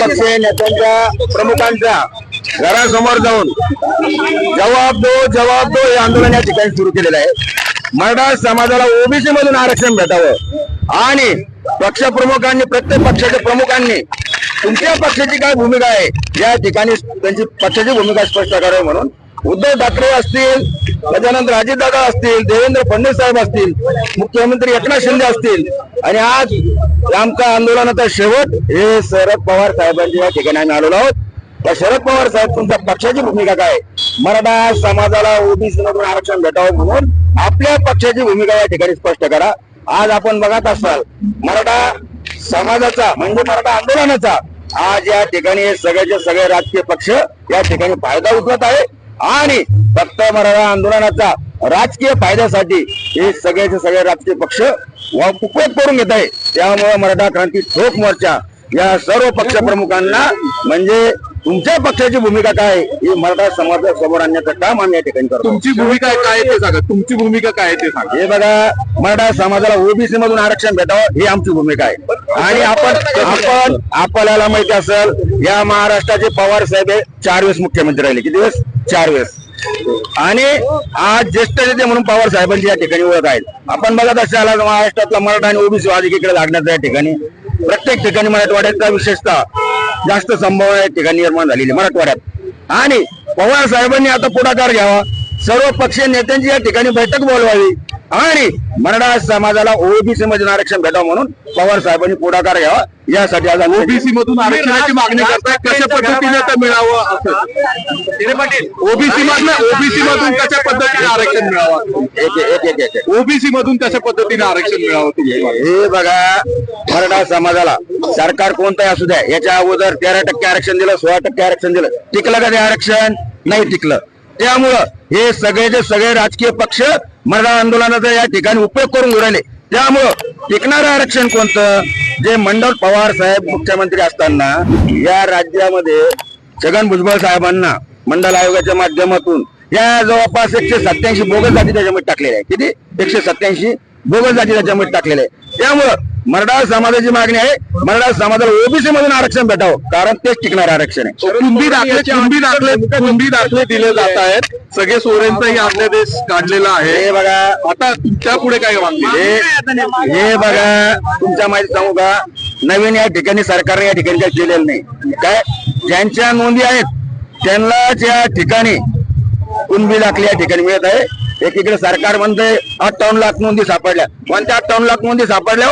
सर्वपक्षीय नेत्यांच्या प्रमुखांच्या घरासमोर जाऊन जवाब दो जवाब दो हे आंदोलन या ठिकाणी सुरू केलेलं आहे. मराठा समाजाला ओबीसी मधून आरक्षण भेटावं आणि पक्षप्रमुखांनी प्रत्येक पक्षाच्या प्रमुखांनी तुमच्या पक्षाची काय भूमिका आहे या ठिकाणी त्यांची पक्षाची भूमिका स्पष्ट करावी म्हणून उद्धव ठाकरे असतील त्याच्यानंतर अजितदादा असतील देवेंद्र फडणवीस साहेब असतील मुख्यमंत्री एकनाथ शिंदे असतील. आणि आज आमच्या आंदोलनाचा शेवट हे शरद पवार साहेबांच्या या ठिकाणी आम्ही आलेलो आहोत. त्या शरद पवार साहेब तुमच्या पक्षाची भूमिका काय? मराठा समाजाला ओबीसी मधून आरक्षण भेटावं म्हणून आपल्या पक्षाची भूमिका या ठिकाणी स्पष्ट करा. आज आपण बघत असाल मराठा समाजाचा म्हणजे मराठा आंदोलनाचा आज या ठिकाणी सगळ्याचे सगळे राजकीय पक्ष या ठिकाणी फायदा उठवत आहे. आणि फक्त मराठा आंदोलनाचा राजकीय फायद्यासाठी हे सगळ्याचे सगळे राजकीय पक्ष उपयोग करून घेत आहे. त्यामुळे मराठा क्रांती ठोक मोर्चा या सर्व पक्ष प्रमुखांना म्हणजे तुमच्या पक्षाची भूमिका काय? आहे, ही मराठा समाजासमोर आणण्याचं काम आम्ही या ठिकाणी करतो. तुमची भूमिका काय आहे ते सांगा. तुमची भूमिका काय आहे ते सांगा. हे बघा मराठा समाजाला ओबीसी मधून आरक्षण भेटावं ही आमची भूमिका आहे. आणि आपण आपण आपल्याला माहिती असेल या महाराष्ट्राचे पवार साहेब हे चार वेळेस मुख्यमंत्री राहिले. किती वेळेस? चार वेळेस. आणि आज ज्येष्ठ नेते म्हणून पवार साहेबांची या ठिकाणी ओळख आहे. आपण बघत असाल आज महाराष्ट्रातला मराठा आणि ओबीसी वाद एकीकडे लागण्याचा या ठिकाणी. प्रत्येक ठिकाणी मराठवाड्याचा विशेषतः जास्त संभावना या ठिकाणी निर्माण झालेली मराठवाड्यात. आणि पवार साहेबांनी आता पुढाकार घ्यावा. सर्व पक्षीय नेत्यांची या ठिकाणी बैठक बोलवावी. आणि मराठा समाजाला ओबीसी मधून आरक्षण भेटावं म्हणून पवार साहेबांनी पुढाकार घ्यावा. यासाठी आज ओबीसी मधून आरक्षणाची मागणी करताय कशा पद्धतीने ते मिळावं असं? ओबीसी मधून ओबीसी मधून कशा पद्धतीने आरक्षण मिळावं? एक एक एक एक एक ओबीसी मधून कशा पद्धतीने आरक्षण मिळावं? हे बघा मराठा समाजाला सरकार कोणतंही असू द्या याच्या अगोदर तेरा टक्के आरक्षण दिलं सोळा टक्के आरक्षण दिलं. टिकलं का ते आरक्षण? नाही टिकलं. त्यामुळं हे सगळेचे सगळे राजकीय पक्ष मराठा आंदोलनाचा या ठिकाणी उपयोग करून घेऊन राहिले त्यामुळं टिकणारं आरक्षण कोणतं? जे मंडल पवार साहेब मुख्यमंत्री असताना या राज्यामध्ये छगन भुजबळ साहेबांना मंडल आयोगाच्या माध्यमातून या जवळपास एकशे सत्याऐंशी बोगस जाती त्याच्यामध्ये टाकलेल्या आहे किती? एकशे सत्याऐंशी बोगस जाती त्याच्यामध्ये टाकलेल्या आहे त्यामुळं मराठा समाजाची मागणी आहे. मराठा समाजाला ओबीसी मधून आरक्षण भेटावं. कारण तेच टिकणार आरक्षण आहे. कुणबी दाखले कुणबी दाखले दाखले दिले जात आहेत. सगळे सोरेंचाही अध्यादेश काढलेला आहे. हे बघा आता तुमच्यापुढे काय मागणी हे बघा तुमच्या माहिती सांगू का? नवीन या ठिकाणी सरकारने या ठिकाणी काही केलेलं नाही. काय? ज्यांच्या नोंदी आहेत त्यांनाच या ठिकाणी कुणबी दाखले या ठिकाणी मिळत आहे. एकीकडे सरकार म्हणतंय अठ्ठावन्न लाख नोंदी सापडल्या. कोणत्या अठ्ठावन्न लाख नोंदी सापडल्या?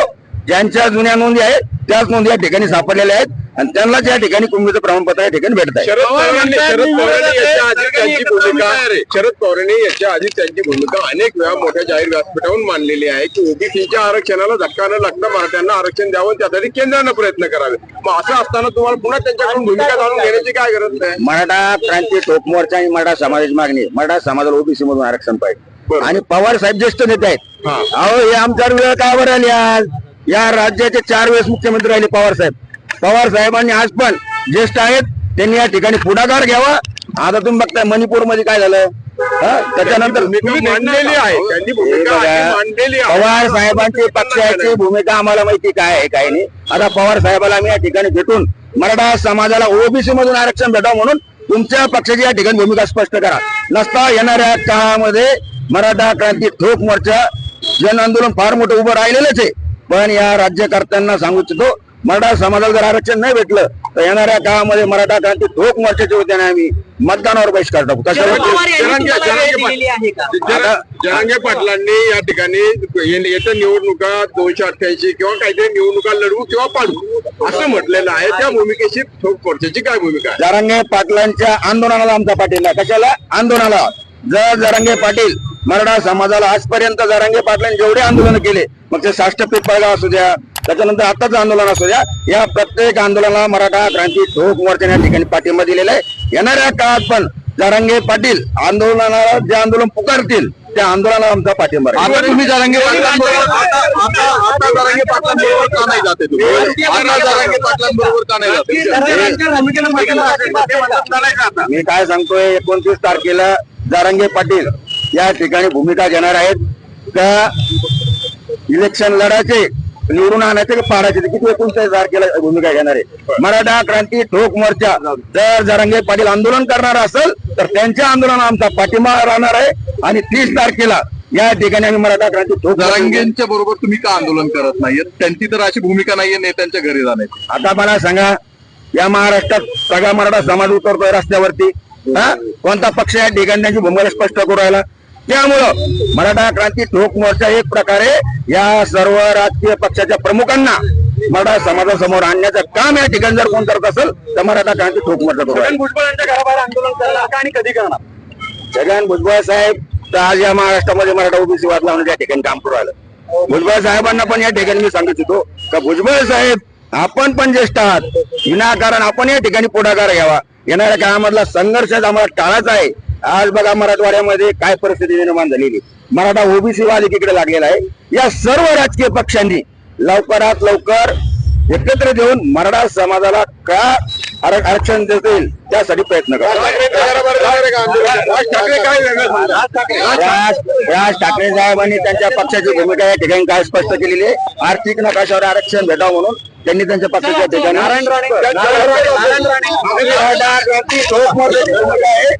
ज्यांच्या जुन्या नोंदी आहेत त्याच नोंदी या ठिकाणी सापडलेल्या आहेत आणि त्यांनाच या ठिकाणी कुणबीचं प्रमाणपत्र या ठिकाणी भेटत आहे. शरद पवारांनी शरद पवारांनी याच्या आधी त्यांची भूमिका शरद पवारांनी याच्या आधी त्यांची भूमिका अनेक वेळा मोठ्या जाहीर व्यासपीठावरून मांडलेली आहे की ओबीसीच्या आरक्षणाला धक्का न लागता मराठ्यांना आरक्षण द्यावं त्यासाठी केंद्रानं प्रयत्न करावे मग असं असताना तुम्हाला पुन्हा त्यांच्याकडून भूमिका जाणून घेण्याची काय गरज नाही मराठा क्रांती ठोक मोर्चा आणि मराठा समाजाची मागणी. मराठा समाजाला ओबीसी मधून आरक्षण पाहिजे. आणि पवार साहेब ज्येष्ठ नेते आहेत. हा. अहो हे आमच्यावर वेळ का बरं आली आज? या राज्याचे चार वेळेस मुख्यमंत्री राहिले पवार साहेब. पवार साहेबांनी आज पण ज्येष्ठ आहेत त्यांनी या ठिकाणी पुढाकार घ्यावा. आता तुम्ही बघताय मणिपूरमध्ये काय झालं? हा? त्याच्यानंतर पवार साहेबांची पक्षाची भूमिका आम्हाला माहिती काय आहे काय नाही. आता पवार साहेबाला आम्ही या ठिकाणी भेटून मराठा समाजाला ओबीसी मधून आरक्षण भेटावं म्हणून तुमच्या पक्षाची या ठिकाणी भूमिका स्पष्ट करा. नसता येणाऱ्या काळामध्ये मराठा क्रांती ठोक मोर्चा जन आंदोलन फार मोठं उभं राहिलेलंच आहे. पण या राज्यकर्त्यांना सांगू इच्छितो मराठा समाजाला जर आरक्षण नाही भेटलं तर येणाऱ्या काळामध्ये मराठा क्रांती ठोक मोर्चाच्या वतीने आम्ही मतदानावर बहिष्कार टाकू. जरांगे जरांगे पाटलांनी या ठिकाणी येत्या निवडणुका दोनशे अठ्ठ्याऐंशी किंवा काहीतरी निवडणुका लढवू किंवा पाडू असं म्हटलेलं आहे. त्या भूमिकेशी ठोक मोर्चाची काय भूमिका आहे? जरांगे पाटलांच्या आंदोलनाला आमचा पाठिंबा. कशाला? आंदोलनाला. जर जरांगे पाटील मराठा समाजाला आजपर्यंत जरांगे पाटलांनी जेवढे आंदोलन केले मग ते साष्टपीठ पळगाव असू द्या त्याच्यानंतर आताच आंदोलन असू द्या या प्रत्येक आंदोलनाला मराठा क्रांती ठोक मोर्चाने या ठिकाणी पाठिंबा दिलेला आहे येणाऱ्या काळात पण जरांगे पाटील आंदोलनाला जे आंदोलन पुकारतील त्या आंदोलनाला आमचा पाठिंबा. आता तुम्ही जरांगे पाटलांबरोबर आता आता आता जरांगे पाटलांबरोबर का नाही जाते तुम्ही आता जरांगे पाटलांबरोबर का नाही जाते मी काय सांगतोय एकोणतीस तारखेला जारंगे पाटील या ठिकाणी भूमिका घेणार आहेत. का इलेक्शन लढायचे निवडून आणायचे की पाडायचे? किती एकोणचाळीस तारखेला भूमिका घेणार आहे. मराठा क्रांती ठोक मोर्चा जर जरांगे पाटील आंदोलन करणार असेल तर त्यांच्या आंदोलन आमचा पाठिंबा राहणार आहे. आणि तीस तारखेला या ठिकाणी आम्ही मराठा क्रांती ठोक. जरांगेंच्या बरोबर तुम्ही का आंदोलन करत नाहीये त्यांची तर अशी भूमिका नाहीये नेत्यांच्या घरी जाण्याची आता मला सांगा या महाराष्ट्रात सगळा मराठा समाज उतरतोय रस्त्यावरती. हा? कोणता पक्ष या ठिकाणी त्यांची भूमिका स्पष्ट करू राहिला? त्यामुळं मराठा क्रांती ठोक मोर्चा एक प्रकारे या सर्व राजकीय पक्षाच्या प्रमुखांना मराठा समाजासमोर आणण्याचं काम या ठिकाणी जर कोण करत असेल तर मराठा क्रांती ठोक मोर्चा करू राहिला. भुजबळांच्या घराबाहेर आंदोलन करणार का आणि कधी करणार? छगन भुजबळ साहेब तर आज या महाराष्ट्रामध्ये मराठा ओबीसी वाद लावून या ठिकाणी काम करू राहिलं. भुजबळ साहेबांना पण या ठिकाणी मी सांगू इच्छितो का भुजबळ साहेब आपण पण ज्येष्ठ आहात. विनाकारण आपण या ठिकाणी पुढाकार घ्यावा. येणाऱ्या काळामधला संघर्ष आम्हाला टाळायचा आहे. आज बघा मराठवाड्यामध्ये काय परिस्थिती निर्माण झालेली मराठा ओबीसी वाद एकीकडे लागलेला आहे. या सर्व राजकीय पक्षांनी लवकरात लवकर एकत्र देऊन मराठा समाजाला का आर- आरक्षण देता येईल त्यासाठी प्रयत्न राज ठाकरे साहेबांनी त्यांच्या पक्षाची भूमिका या ठिकाणी काय स्पष्ट केलेली आहे? आर्थिक नकाशावर आरक्षण भेटावं म्हणून त्यांनी त्यांच्या पक्षाच्या ठिकाणी नारायण राणे. नारायण राणे.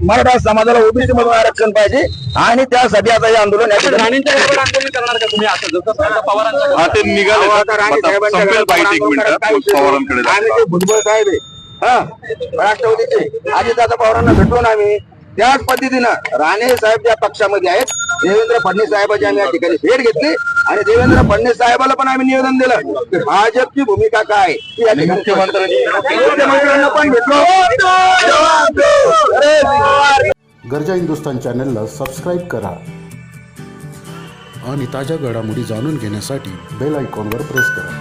मराठा समाजाला ओबीसी मधून आरक्षण पाहिजे. आणि त्यासाठी आता हे आंदोलन हा ते निघाले पवारांकडे हा. राष्ट्रवादीचे. अजितदादा पवारांना भेटून आम्ही त्याच पद्धतीनं राणे साहेब ज्या पक्षामध्ये आहेत देवेंद्र फडणवीस साहेबांची आम्ही या ठिकाणी भेट घेतली आणि देवेंद्र फडणवीस साहेबाला पण आम्ही निवेदन दिलं की भाजपची भूमिका काय या ठिकाणी मुख्यमंत्र्यांना पण भेटलो. गरजा हिंदुस्तान चॅनलला सबस्क्राईब करा आणि ताज्या घडामोडी जाणून घेण्यासाठी बेल आयकॉनवर प्रेस करा.